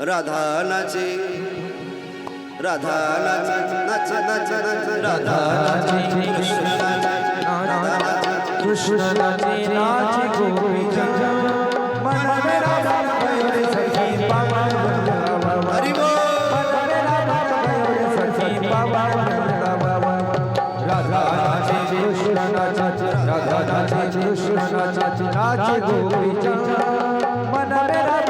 राधानाचे राधानाचे नाच नाच नाच राधानाचे कृष्ण नाच कृष्ण नाचे नाच गोपी कृष्ण नाच नाच गोपी मन रे राधा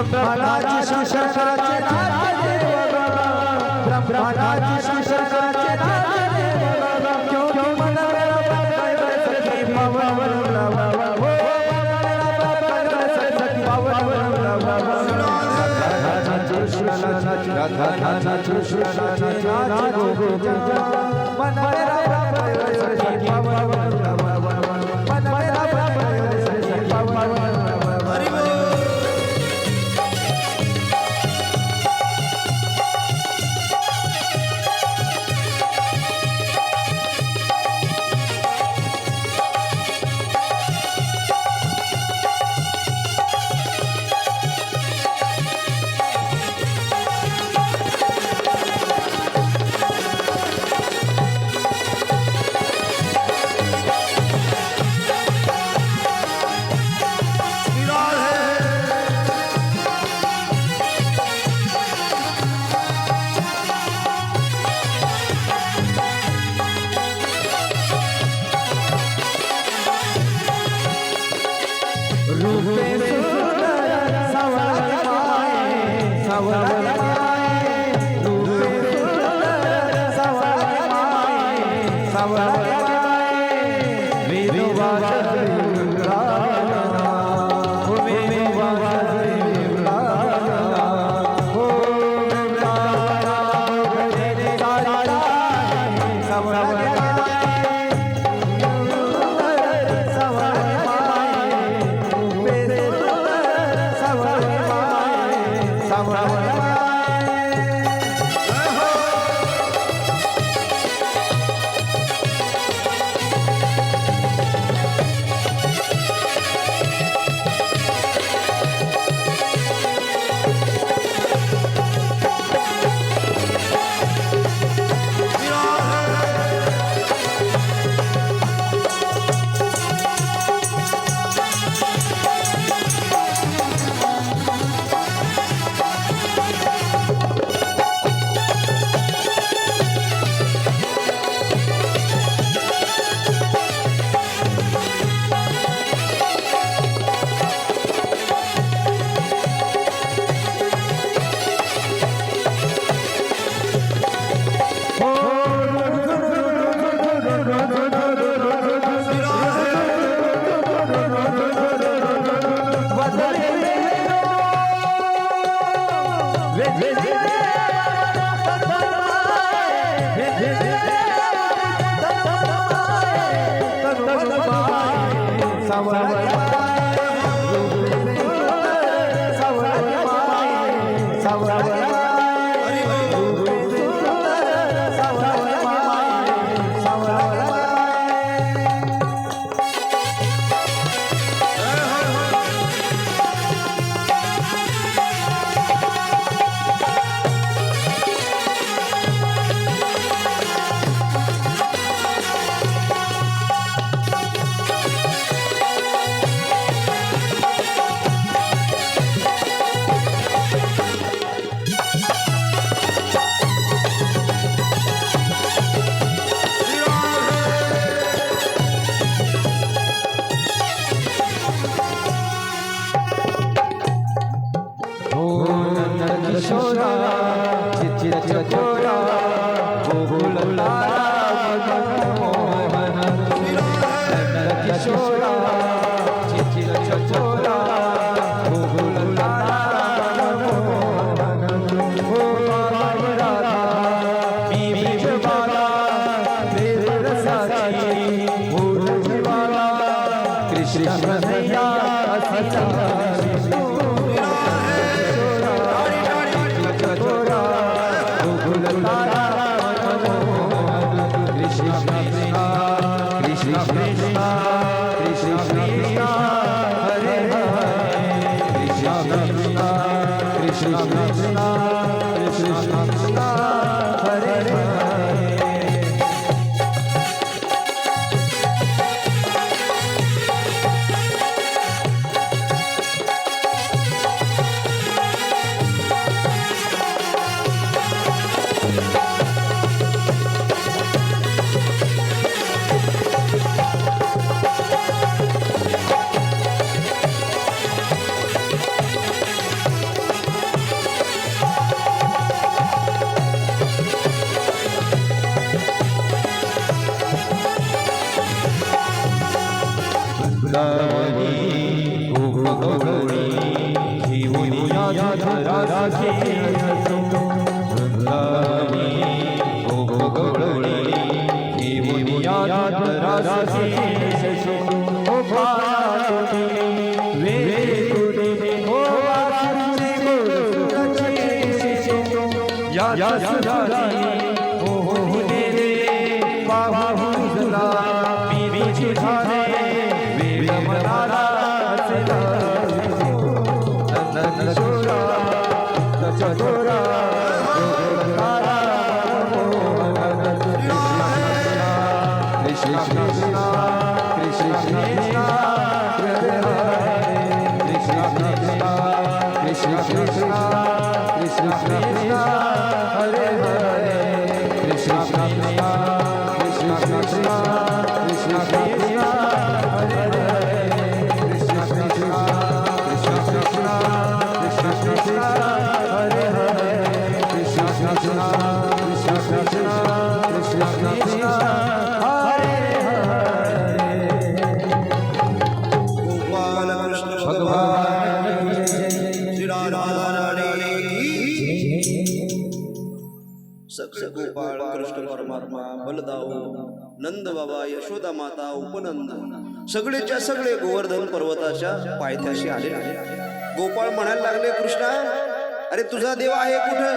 সব রাজ সরকার বাবা સવાર সোনা, চিচির চকোরা, গোকুল তারা মোহন কিশোরা, চিচির চকোরা, গোকুল তারা মোহন ও বাবা কৃষ্ণ কৃষ্ণ সচা वृंदावनी गोपगौरी कृष्ण गोपाळ कृष्ण परमात्मा बलदाऊ. नंद बाबा यशोदा माता उपनंद. सगळेच्या सगळे गोवर्धन पर्वताच्या पायथ्याशी आले. गोपाळ म्हणायला लागले कृष्णा अरे तुझा देव आहे कुठं?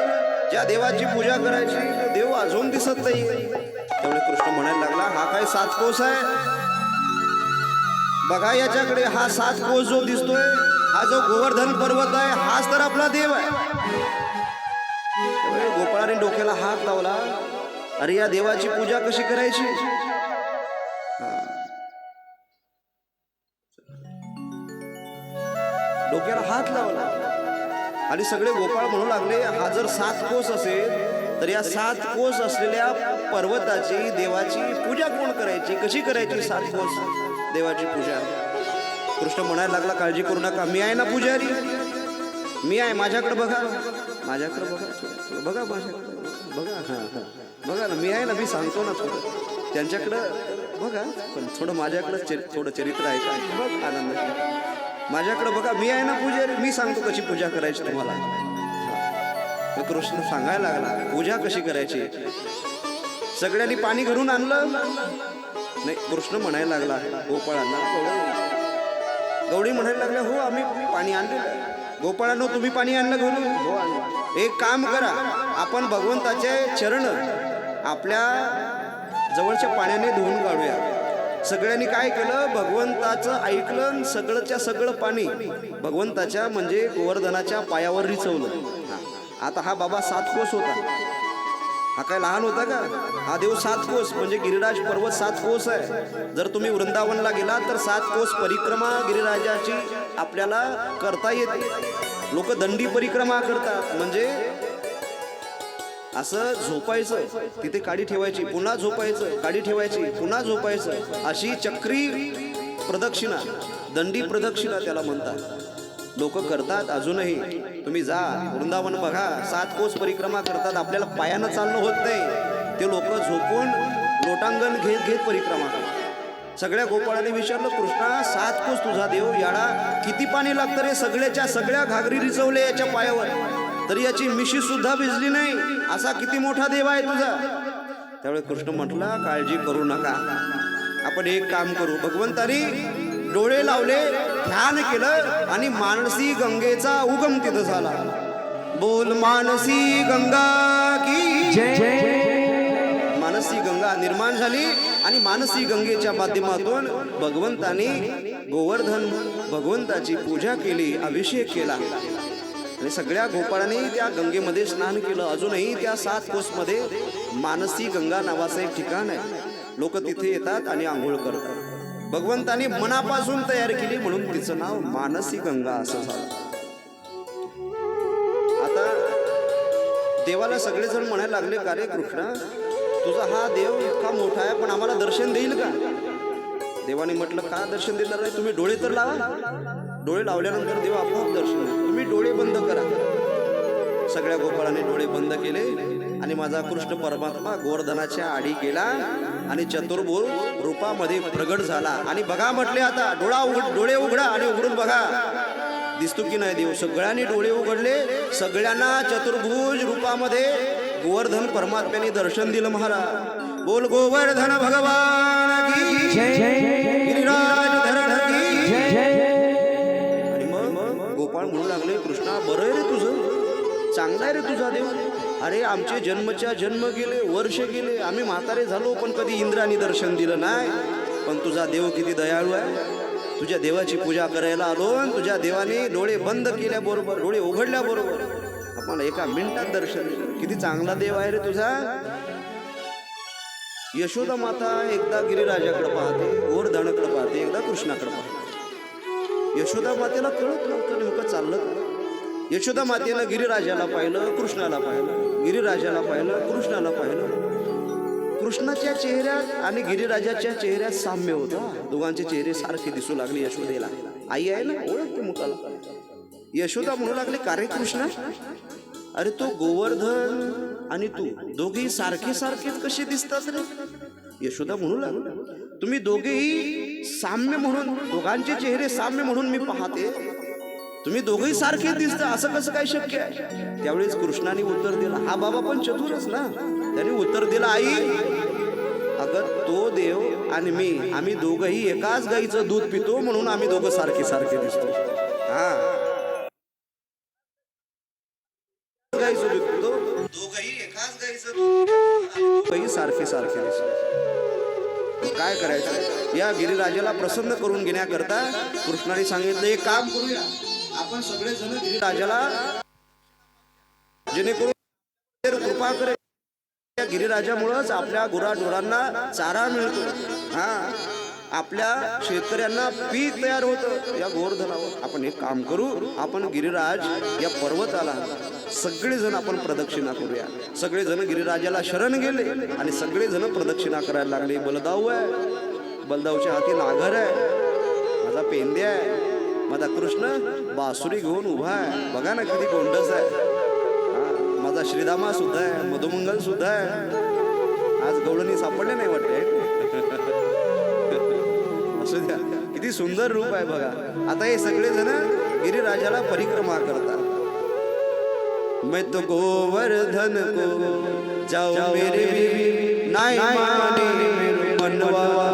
ज्या देवाची पूजा करायची देव अजून दिसत नाही. त्यामुळे कृष्ण म्हणायला लागला हा काय सात कोस आहे? बघा याच्याकडे हा सात कोस जो दिसतोय हा जो गोवर्धन पर्वत आहे हाच तर आपला देव आहे. त्यामुळे गोपाळाने डोक्याला हात लावला. अरे या देवाची पूजा कशी करायची? डोक्याला हात लावला. आणि सगळे गोपाळ म्हणू लागले हा जर सात कोस असेल तर या सात कोस असलेल्या पर्वताची देवाची पूजा कोण करायची? कशी करायची सात कोस? देवाची पूजा. कृष्ण म्हणायला लागला काळजी करू नका मी आहे ना पुजारी. मी आहे माझ्याकडे बघा. माझ्याकडे बघा थोडं- बघा माझ्याकडे बघा हां हां. बघा ना मी आहे ना मी सांगतो ना थोडं. त्यांच्याकडं बघा पण थोडं माझ्याकडं चरि थोडं चरित्र आहे का? बघ आनंद. माझ्याकडे बघा मी आहे ना पुजारी मी सांगतो कशी पूजा करायची तुम्हाला. मग कृष्ण सांगायला लागला पूजा कशी करायची? सगळ्यांनी पाणी घरून आणलं? नाही कृष्ण म्हणायला लागला गोपाळांना "गौरी." गौडी म्हणायला लागल्या हो आम्ही पाणी आणलेलं गोपाळांनो तुम्ही पाणी आणलं घालू एक काम करा आपण भगवंताचे चरण आपल्या जवळच्या पाण्याने धुवून काढूया. सगळ्यांनी काय केलं? भगवंताचं ऐकलं आणि सगळंच्या सगळं पाणी भगवंताच्या म्हणजे गोवर्धनाच्या पायावर रिचवलं. आता हा बाबा सात कोस होता. हा काय लहान होता का? हा देव सात कोस म्हणजे गिरिराज पर्वत सात कोस आहे. जर तुम्ही वृंदावनला गेला तर सात कोस परिक्रमा गिरिराजाची आपल्याला करता येते. लोक दंडी परिक्रमा करतात. म्हणजे असं झोपायचं तिथे काडी ठेवायची पुन्हा झोपायचं काडी ठेवायची पुन्हा झोपायचं अशी चक्री प्रदक्षिणा दंडी प्रदक्षिणा त्याला म्हणतात. लोक करतात अजूनही. तुम्ही जा. वृंदावन बघा. सात कोस परिक्रमा करतात. आपल्याला पायानं चालणं होत नाही. ते लोक झोपून लोटांगण घेत घेत परिक्रमा करतात. सगळ्या गोपाळाने विचारलं कृष्णा सात कोस तुझा देव याडा किती पाणी लागतं रे? सगळ्याच्या सगळ्या घागरी रिचवले याच्या पायावर. तरी याची मिशी सुद्धा भिजली नाही. असा किती मोठा देव आहे तुझा? त्यावेळी कृष्ण म्हटला काळजी करू नका. आपण एक काम करू. भगवंतारी डोळे लावले ध्यान केलं आणि मानसी गंगेचा उगम तिथं झाला. बोल मानसी गंगा की जय. मानसी गंगा निर्माण झाली आणि मानसी गंगेच्या माध्यमातून भगवंतानी गोवर्धन भगवंताची पूजा केली अभिषेक केला. आणि सगळ्या गोपाळांनी त्या गंगेमध्ये स्नान केलं. अजूनही त्या सात कोसमध्ये मानसी गंगा नावाचं एक ठिकाण आहे. लोक तिथे येतात आणि आंघोळ करतात. भगवंतानी मनापासून तयार केली म्हणून तिचं नाव मानसी गंगा असं झालं. आता देवाला सगळेजण म्हणायला लागले का रे कृष्णा तुझा हा देव इतका मोठा आहे पण आम्हाला दर्शन देईल का? देवाने म्हटलं का दर्शन देणार नाही? तुम्ही डोळे तर लावा. डोळे लावल्यानंतर देव आपोआप दर्शन तुम्ही डोळे बंद करा. सगळ्या गोपाळाने डोळे बंद केले आणि माझा कृष्ण परमात्मा गोवर्धनाच्या आडी गेला. आणि चतुर्भुज रूपामध्ये प्रगट झाला. आणि बघा म्हटले आता डोळा उघड डोळे उघडा आणि उघडून बघा. दिसतो की नाही देव? सगळ्यांनी डोळे उघडले. सगळ्यांना चतुर्भुज रूपामध्ये गोवर्धन परमात्म्याने दर्शन दिलं महाराज. बोल गोवर्धन भगवान धरण आणि मग गोपाळ म्हणू लागले कृष्णा बरं आहे रे तुझं? चांगला आहे रे तुझा देव अरे आमचे जन्मच्या जन्म गेले वर्ष गेले आम्ही म्हातारे झालो पण कधी इंद्राने दर्शन दिलं नाही. पण तुझा देव किती दयाळू आहे. तुझ्या देवाची पूजा करायला आलो आणि तुझ्या देवाने डोळे बंद केल्याबरोबर डोळे उघडल्याबरोबर आपण एका मिनिटात दर्शन किती चांगला देव आहे रे तुझा. यशोदा माता एकदा गिरिराजाकडे पाहते गोवर्धनाकडे पाहते एकदा कृष्णाकडे पाहते. यशोदा मातेला कळत नव्हतं नेमकं चाललं यशोदा मातेला गिरिराजाला पाहिलं कृष्णाला पाहिलं. गिरिराजाला पाहिलं कृष्णाला पाहिलं. कृष्णाच्या चेहऱ्यात आणि गिरिराजाच्या चेहऱ्यात साम्य होतं. दोघांचे चेहरे सारखे दिसू लागले यशोदेला. आई आहे ना ओळखते मुखाला यशोदा म्हणू लागले का रे कृष्णा? अरे तो गोवर्धन आणि तू दोघेही सारखे सारखेच कसे दिसतात रे? यशोदा म्हणू लागला तुम्ही दोघेही साम्य म्हणून दोघांचे चेहरे साम्य म्हणून मी पाहते. तुम्ही दोघही सारखे दिसता असं कसं काय शक्य आहे? त्यावेळेस कृष्णाने उत्तर दिलं हा बाबा पण चतुरच ना? त्याने उत्तर दिलं आई अगं तो देव आणि मी आम्ही दोघंही एकाच गाईचं दूध पितो म्हणून आम्ही दोघं सारखे सारखे दिसतो. हा. गाईचं दूध पितो एकाच गाईचं सारखे सारखे दिसतो. काय करायचं? या गिरिराजाला प्रसन्न करून घेण्याकरता कृष्णाने सांगितलं एक काम करूया आपण सगळे जण गिरिराजाला जेणेकरून कृपा करेल. त्या गिरिराजामुळंच आपल्या गुराढोरांना चारा मिळतो. हा. आपल्या शेतकऱ्यांना पीक तयार होतं. या गोरधनावर आपण एक काम करू. आपण गिरिराज या पर्वताला सगळेजण आपण प्रदक्षिणा करूया. सगळेजण गिरिराजाला शरण गेले आणि सगळेजण प्रदक्षिणा करायला लागले. बलदाऊ आहे. बलदाऊच्या हाती नागर आहे. माझा पेंद्या आहे. माझा कृष्ण बासुरी घेऊन उभा आहे. बघा ना किती गोंडस आहे. माझा श्रीदामा सुद्धा आहे मधुमंगल सुद्धा आहे. आज गवळणी सापडले नाही वाटते. असू द्या. किती सुंदर रूप आहे बघा. आता हे सगळे जण गिरिराजाला परिक्रमा करतात. मैं तो गोवर्धन को जाओ मेरे नाई नहीं मनवा.